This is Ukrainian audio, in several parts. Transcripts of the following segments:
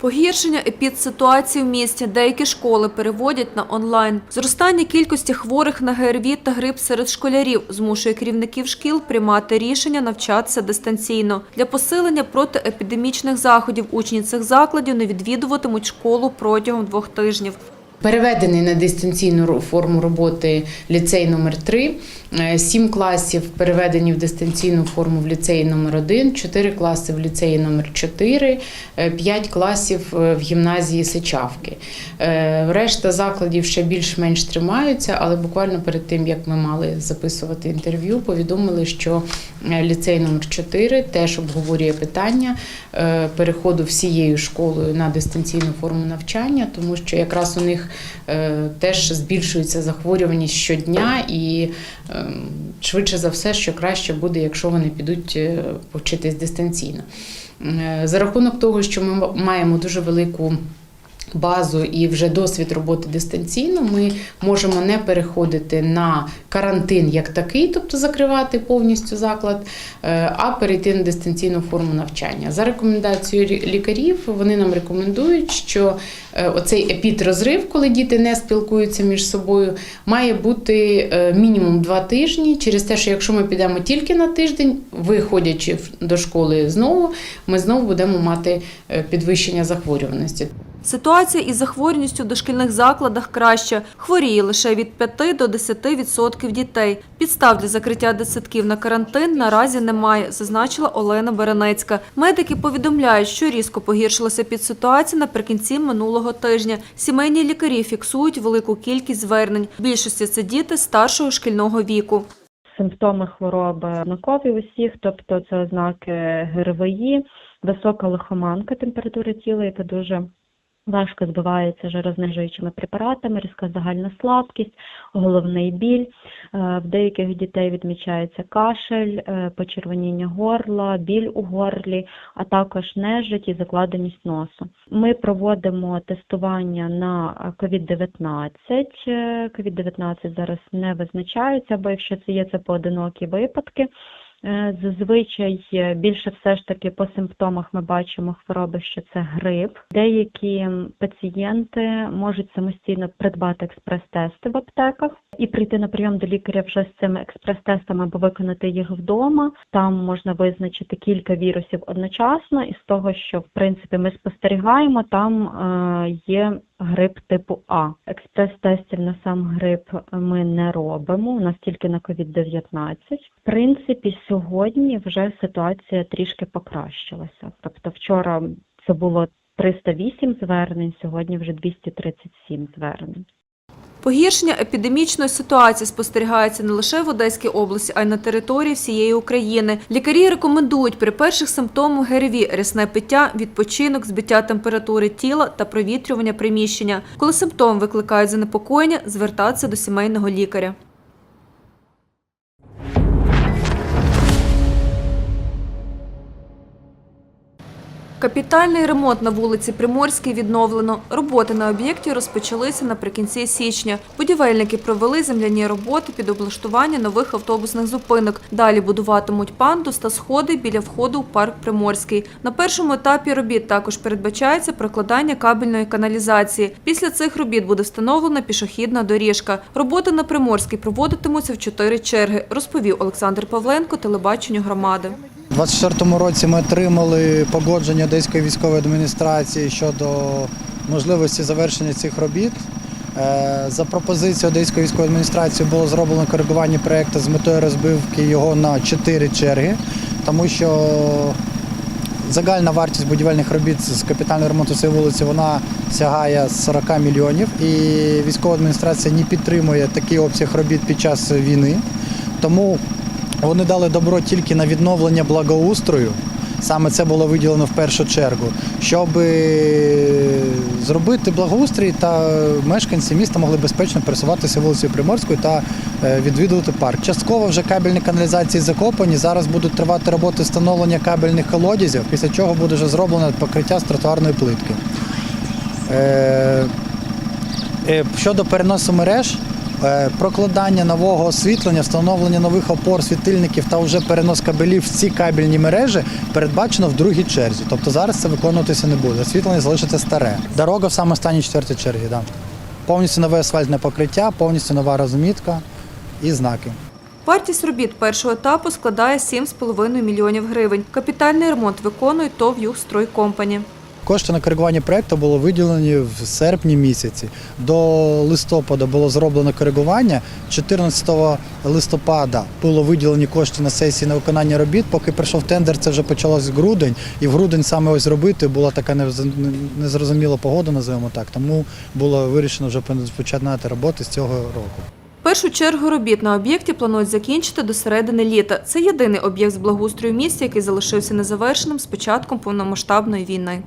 Погіршення епідситуації в місті. Деякі школи переводять на онлайн. Зростання кількості хворих на ГРВІ та грип серед школярів змушує керівників шкіл приймати рішення навчатися дистанційно. Для посилення протиепідемічних заходів учні цих закладів не відвідуватимуть школу протягом двох тижнів. Переведений на дистанційну форму роботи ліцей номер 3 сім класів переведені в дистанційну форму в ліцеї номер 1 чотири класи в ліцеї номер 4 п'ять класів е, в гімназії Сичавки. Е, Решта закладів ще більш-менш тримаються, але буквально перед тим, як ми мали записувати інтерв'ю, повідомили, що е, ліцей номер 4 теж обговорює питання е, переходу всією школою на дистанційну форму навчання, тому що якраз у них е, теж збільшується захворюваність щодня, і е, швидше за все, що краще буде, якщо вони підуть е, повчитись дистанційно. Е, За рахунок того, що ми маємо дуже велику базу і вже досвід роботи дистанційно, ми можемо не переходити на карантин як такий, тобто закривати повністю заклад, е, а перейти на дистанційну форму навчання. За рекомендацією лікарів, вони нам рекомендують, що е, оцей епідрозрив, коли діти не спілкуються між собою, має бути е, мінімум два тижні, через те, що якщо ми підемо тільки на тиждень, виходячи до школи знову, ми знову будемо мати підвищення захворюваності. Ситуація із захворюваністю в дошкільних закладах краща. Хворіє лише від 5 до 10% дітей. Підстав для закриття дитсадків на карантин наразі немає, зазначила Олена Беренецька. Медики повідомляють, що різко погіршилася підситуація наприкінці минулого тижня. Сімейні лікарі фіксують велику кількість звернень. В більшості це діти старшого шкільного віку. Симптоми хвороби однакові у всіх, тобто це ознаки ГРВІ, висока лихоманка температури тіла, яка дуже важко збивається жирознижуючими препаратами, різка загальна слабкість, головний біль. Е, В деяких дітей відмічається кашель, е, почервоніння горла, біль у горлі, а також нежить і закладеність носу. Ми проводимо тестування на COVID-19. Е, COVID-19 зараз не визначається, бо якщо це є це поодинокі випадки. Е, Зазвичай е, більше все ж таки по симптомах ми бачимо хвороби, що це грип. Деякі пацієнти можуть самостійно придбати експрес-тести в аптеках і прийти на прийом до лікаря вже з цими експрес-тестами або виконати їх вдома. Там можна визначити кілька вірусів одночасно, і з того, що в принципі ми спостерігаємо, там е, є грип типу А. Експрес-тестів на сам грип ми не робимо. У нас тільки на COVID-19. В принципі, сьогодні вже ситуація трішки покращилася. Тобто, вчора це було 308 звернень, сьогодні вже 237 звернень. Погіршення епідемічної ситуації спостерігається не лише в Одеській області, а й на території всієї України. Лікарі рекомендують при перших симптомах ГРВІ рясне пиття, відпочинок, збиття температури тіла та провітрювання приміщення. Коли симптоми викликають занепокоєння, звертатися до сімейного лікаря. Капітальний ремонт на вулиці Приморській відновлено. Роботи на об'єкті розпочалися наприкінці січня. Будівельники провели земляні роботи під облаштування нових автобусних зупинок. Далі будуватимуть пандус та сходи біля входу у парк Приморський. На першому етапі робіт також передбачається прокладання кабельної каналізації. Після цих робіт буде встановлена пішохідна доріжка. Роботи на Приморській проводитимуться в чотири черги, розповів Олександр Павленко телебаченню громади. У 2024 році ми отримали погодження Одеської військової адміністрації щодо можливості завершення цих робіт. Е, За пропозицією Одеської військової адміністрації було зроблено коригування проєкту з метою розбивки його на 4 черги, тому що загальна вартість будівельних робіт з капітального ремонту цієї вулиці вона сягає 40 мільйонів. І військова адміністрація не підтримує такий обсяг робіт під час війни. Тому вони дали добро тільки на відновлення благоустрою. Саме це було виділено в першу чергу, щоб зробити благоустрій та мешканці міста могли безпечно пересуватися вулицею Приморською та е, відвідувати парк. Частково вже кабельні каналізації закопані. Зараз будуть тривати роботи встановлення кабельних колодязів, після чого буде вже зроблено покриття з тротуарної плитки. Е, Е, Щодо переносу мереж, Е, Прокладання нового освітлення, встановлення нових опор, світильників та вже перенос кабелів в ці кабельні мережі передбачено в другій черзі. Тобто зараз це виконуватися не буде. Освітлення залишиться старе. Дорога в саме останній четвертій черзі. Да. Повністю нове асфальтне покриття, повністю нова розмітка і знаки. Вартість робіт першого етапу складає 7,5 мільйонів гривень. Капітальний ремонт виконує ТОВ «Югстройкомпані». Кошти на коригування проекту було виділені в серпні місяці. До листопада було зроблено коригування. 14 листопада було виділені кошти на сесії на виконання робіт. Поки прийшов тендер, це вже почалось грудень. І в грудень саме ось робити була така незрозуміла погода, називаємо так. Тому було вирішено вже починати роботи з цього року. Першу чергу робіт на об'єкті планують закінчити до середини літа. Це єдиний об'єкт з благоустрою міста, який залишився незавершеним з початком повномасштабної війни.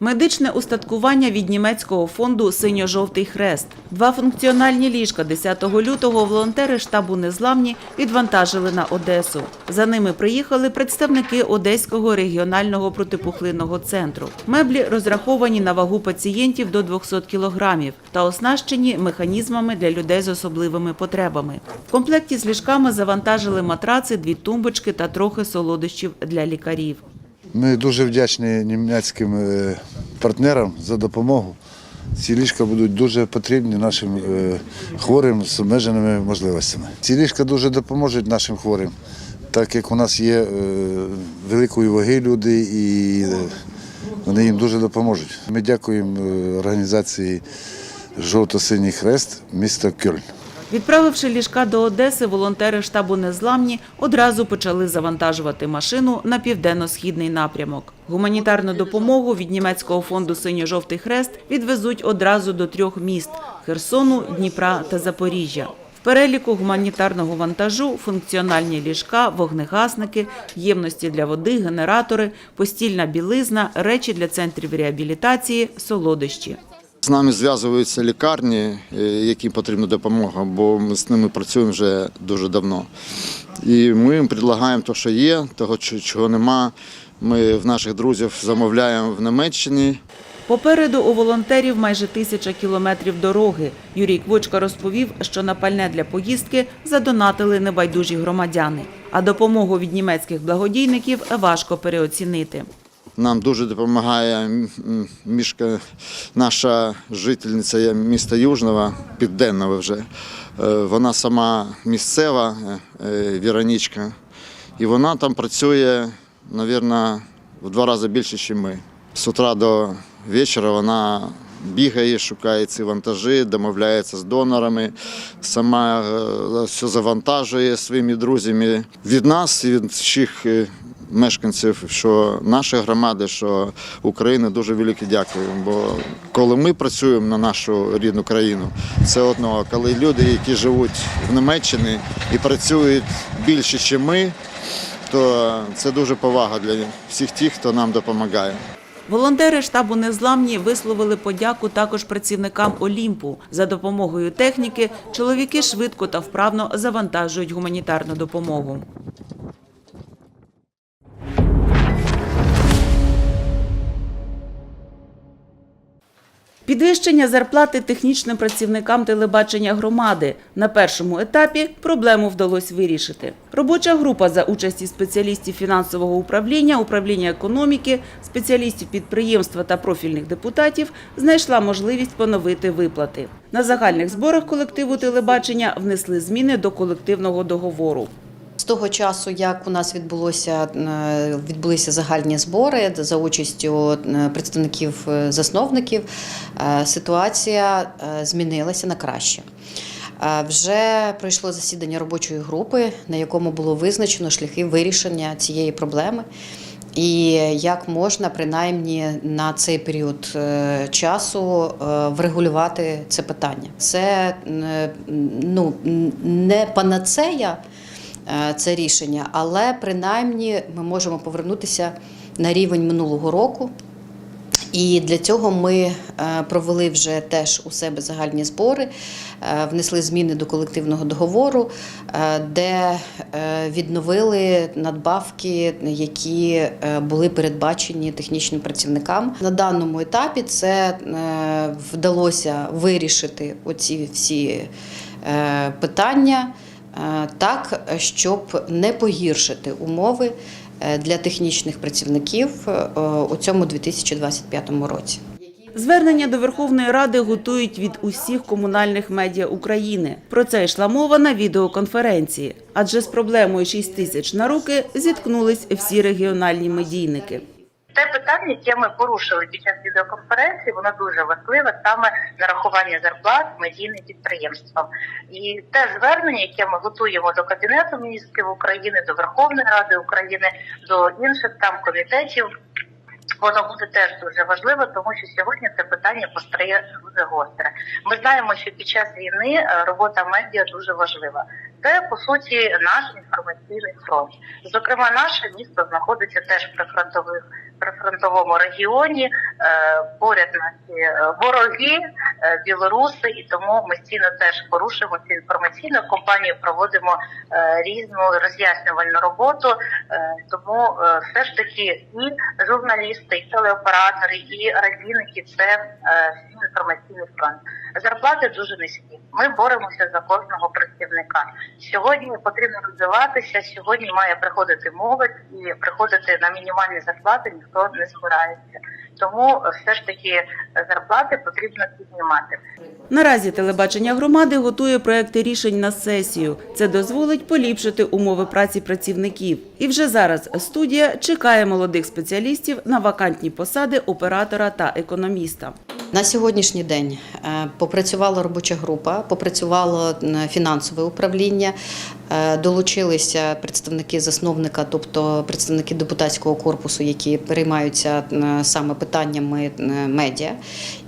Медичне устаткування від німецького фонду Синьо-жовтий хрест. Два функціональні ліжка 10 лютого волонтери штабу Незламні відвантажили на Одесу. За ними приїхали представники Одеського регіонального протипухлинного центру. Меблі розраховані на вагу пацієнтів до 200 кілограмів та оснащені механізмами для людей з особливими потребами. В комплекті з ліжками завантажили матраци, дві тумбочки та трохи солодощів для лікарів. Ми дуже вдячні німецьким е, партнерам за допомогу. Ці ліжка будуть дуже потрібні нашим е, хворим з обмеженими можливостями. Ці ліжка дуже допоможуть нашим хворим, так як у нас є е, великої ваги люди і вони їм дуже допоможуть. Ми дякуємо організації Жовто-синій хрест міста Кьольн. Відправивши ліжка до Одеси, волонтери штабу Незламні одразу почали завантажувати машину на південно-східний напрямок. Гуманітарну допомогу від німецького фонду Синьо-жовтий хрест відвезуть одразу до трьох міст Херсону, Дніпра та Запоріжжя. В переліку гуманітарного вантажу функціональні ліжка, вогнегасники, ємності для води, генератори, постільна білизна, речі для центрів реабілітації, солодощі. З нами зв'язуються лікарні, е, яким потрібна допомога, бо ми з ними працюємо вже дуже давно. І ми їм предлагаємо те, що є, того, чого нема. Ми в наших друзів замовляємо в Німеччині. Попереду у волонтерів майже тисяча кілометрів дороги. Юрій Квочка розповів, що на пальне для поїздки задонатили небайдужі громадяни. А допомогу від німецьких благодійників важко переоцінити. Нам дуже допомагає мішка, наша жительниця міста Южного, Південного вже. Е, Вона сама місцева, е, е, Віронічка. І вона там працює, мабуть, в два рази більше, ніж ми. З утра до вечора вона бігає, шукає ці вантажі, домовляється з донорами, сама все завантажує своїми друзями. Від нас і від всіх мешканців, що нашої громади, що України дуже велике дякую. Бо коли ми працюємо на нашу рідну країну, це одно. Коли люди, які живуть в Німеччині і працюють більше, ніж ми, то це дуже повага для всіх тих, хто нам допомагає. Волонтери штабу Незламні висловили подяку також працівникам Олімпу. За допомогою техніки чоловіки швидко та вправно завантажують гуманітарну допомогу. Підвищення зарплати технічним працівникам телебачення громади. На першому етапі проблему вдалося вирішити. Робоча група за участі спеціалістів фінансового управління, управління економіки, спеціалістів підприємства та профільних депутатів знайшла можливість поновити виплати. На загальних зборах колективу телебачення внесли зміни до колективного договору. Того часу, як у нас відбулося е, відбулися загальні збори за участю е, представників е, засновників, ситуація змінилася на краще. Вже пройшло засідання робочої групи, на якому було визначено шляхи вирішення цієї проблеми. І як можна принаймні на цей період часу врегулювати це питання? Це ну, не панацея це рішення, але принаймні ми можемо повернутися на рівень минулого року. І для цього ми е, провели вже теж у себе загальні збори, е, внесли зміни до колективного договору, е, де е, відновили надбавки, які е, були передбачені технічним працівникам. На даному етапі це е, вдалося вирішити оці всі е, питання е, так, щоб не погіршити умови е, для технічних працівників е, у цьому 2025 році. Звернення до Верховної Ради готують від усіх комунальних медіа України. Про це йшла мова на відеоконференції. Адже з проблемою 6 тисяч на руки зіткнулись всі регіональні медійники. Те питання, яке ми порушили під час відеоконференції, воно дуже важливе саме нарахування зарплат медійним підприємствам. І те звернення, яке ми готуємо до Кабінету міністрів України, до Верховної Ради України, до інших там комітетів. Воно буде теж дуже важливо, тому що сьогодні це питання постає дуже гостре. Ми знаємо, що під час війни е, робота медіа дуже важлива. Це по суті наш інформаційний фронт. Зокрема, наше місто знаходиться теж в прифронтових прифронтовому регіоні. Е, поряд наші е, вороги, е, білоруси, і тому ми стійно теж порушуємо цю інформаційну компанію, проводимо різну роз'яснювальну роботу. Тому все ж таки і журналісти, і телеоператори, і радійники це інформаційний фронт. Зарплати дуже низькі. Ми боремося за кожного працівника. Сьогодні потрібно розвиватися. Сьогодні має приходити молодь і приходити на мінімальні зарплати ніхто не збирається. Тому все ж таки зарплати потрібно піднімати. Наразі телебачення громади готує проекти рішень на сесію. Це дозволить поліпшити умови праці працівників. І вже зараз студія чекає молодих спеціалістів на вакантні посади оператора та економіста. На сьогоднішній день е, попрацювала робоча група, попрацювало фінансове управління, долучилися представники засновника, тобто представники депутатського корпусу, які переймаються е, саме питаннями е, медіа.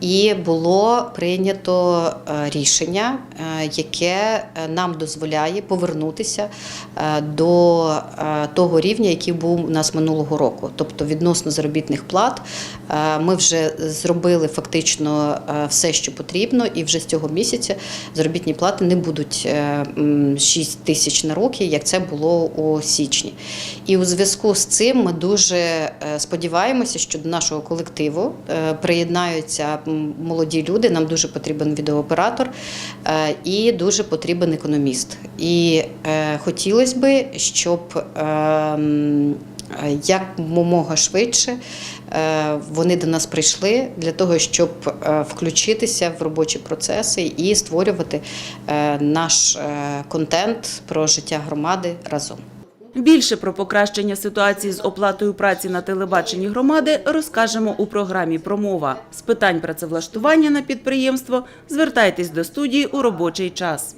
І було прийнято е, рішення, е, яке е, нам дозволяє повернутися е, до е, того рівня, який був у нас минулого року. Тобто відносно заробітних плат е, ми вже зробили фактично е, все, що потрібно, і вже з цього місяця заробітні плати не будуть е, 6 тисяч на руки, як це було у січні. І у зв'язку з цим ми дуже е, сподіваємося, що до нашого колективу е, приєднаються молоді люди. Нам дуже потрібен відеооператор е, і дуже потрібен економіст. І хотілося би, щоб е, м, е, якомога швидше вони до нас прийшли для того, щоб е, включитися в робочі процеси і створювати е, наш е, контент про життя громади разом. Більше про покращення ситуації з оплатою праці на телебаченні громади розкажемо у програмі Промова. З питань працевлаштування на підприємство звертайтесь до студії у робочий час.